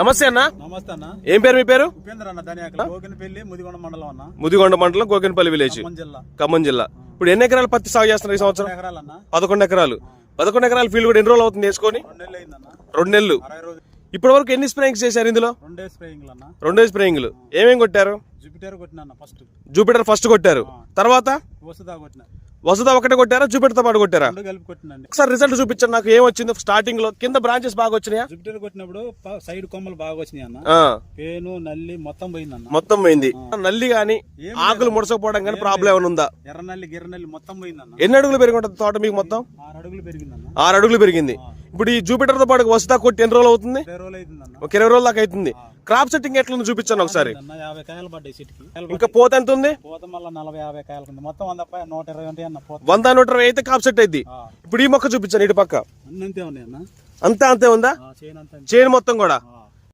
నమస్తే అన్న. నమస్తే అన్న. ఏం పేరు మీ పేరు? ఉపేంద్ర అన్న ధనియాకల. గోకినపల్లి ముదిగొండ మండలం అన్న. ముదిగొండ మండలం కోకినపల్లి విలేజ్. ఖమ్మం జిల్లా. ఖమ్మం జిల్లా. ఇప్పుడు ఎన్ని ఎకరాలు పత్తి సాగు చేస్తున్నారు ఈ సంవత్సరం? పదకొండు ఎకరాలు. పదకొండు ఎకరాల ఫీల్డ్ కూడా ఎన్ని రోజులు అవుతుంది వేసుకొని? రెండు నెలలు ఇప్పటి వరకు ఎన్ని స్ప్రేయింగ్స్ చేశారు ఇందులో? రెండే స్ప్రేయింగ్లు అన్న. రెండే స్ప్రేయింగ్లు ఏమేం కొట్టారు? జూపిటర్ కొట్టిన అన్న ఫస్ట్ జూపిటర్ ఫస్ట్ కొట్టారు. తర్వాత? వసుదా ఒకటే కొట్టారా? జూపిటర్తో పాటు కొట్టారా? ఒకసారి రిజల్ట్ చూపించండి నాకు ఏం వచ్చింది స్టార్టింగ్లో కింద బ్రాంచెస్ బాగా వచ్చినాయా? జూపిటర్ కొట్టినప్పుడు సైడ్ కొమ్మలు బాగా వచ్చినాయి అన్న. పేను నల్లి మొత్తం పోయిందన్న మొత్తం పోయింది. నల్లి గాని ఆకులు ముడసకపోవడం కానీ ప్రాబ్లం ఏమైనా ఉందా? ఎర్ర నల్లి గిర్ర నల్లి మొత్తం పోయిందన్న ఎన్ని అడుగులు పెరిగి ఉంటుంది తోట మీకు మొత్తం? ఆరు అడుగులు పెరిగిందన్న ఆరు అడుగులు పెరిగింది. ఇప్పుడు ఈ జూపిటర్తో పాటు వసుదా కొట్టి ఎన్ని రోజులు అవుతుంది? ఒక ఇరవై రోజుల దాకా అవుతుంది. క్రాప్ సెట్టింగ్ ఎట్లుంది చూపించండి ఒకసారి. ఇంకా పోత ఎంత ఉంది? వంద నూట ఇరవై అయితే క్రాప్ సెట్ అయింది. ఇప్పుడు ఈ మొక్క చూపించండి ఇటు పక్క. అంతే అంతే అంతే ఉందా? చేను మొత్తం కూడా.